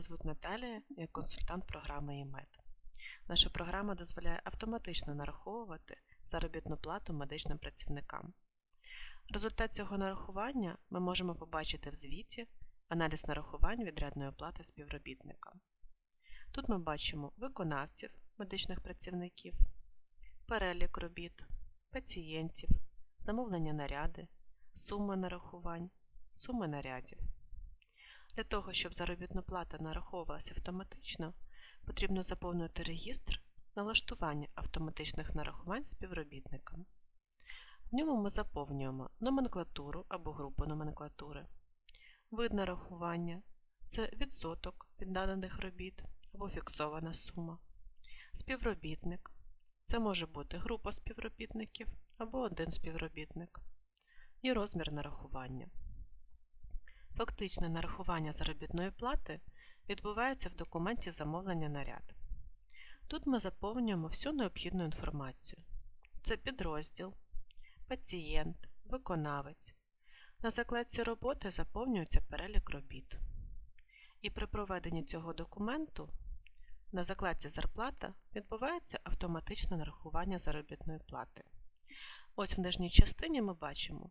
звуть Наталія, я консультант програми ІМЕД. Наша програма дозволяє автоматично нараховувати заробітну плату медичним працівникам. Результат цього нарахування ми можемо побачити в звіті аналіз нарахувань відрядної оплати співробітникам. Тут ми бачимо виконавців медичних працівників, перелік робіт, пацієнтів, замовлення наряди, суми нарахувань, суми нарядів. Для того, щоб заробітна плата нараховувалася автоматично, потрібно заповнити регістр налаштування автоматичних нарахувань співробітникам. В ньому ми заповнюємо номенклатуру або групу номенклатури, вид нарахування це відсоток від наданих робіт або фіксована сума, співробітник це може бути група співробітників або один співробітник, і розмір нарахування. Фактичне нарахування заробітної плати відбувається в документі замовлення наряд. Тут ми заповнюємо всю необхідну інформацію. Це підрозділ, пацієнт, виконавець. На закладці роботи заповнюється перелік робіт. І при проведенні цього документу на закладці зарплата відбувається автоматичне нарахування заробітної плати. Ось в нижній частині ми бачимо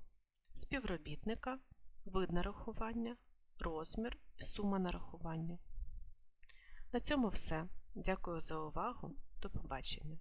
співробітника, вид нарахування, розмір і сума нарахування. На цьому все. Дякую за увагу. До побачення.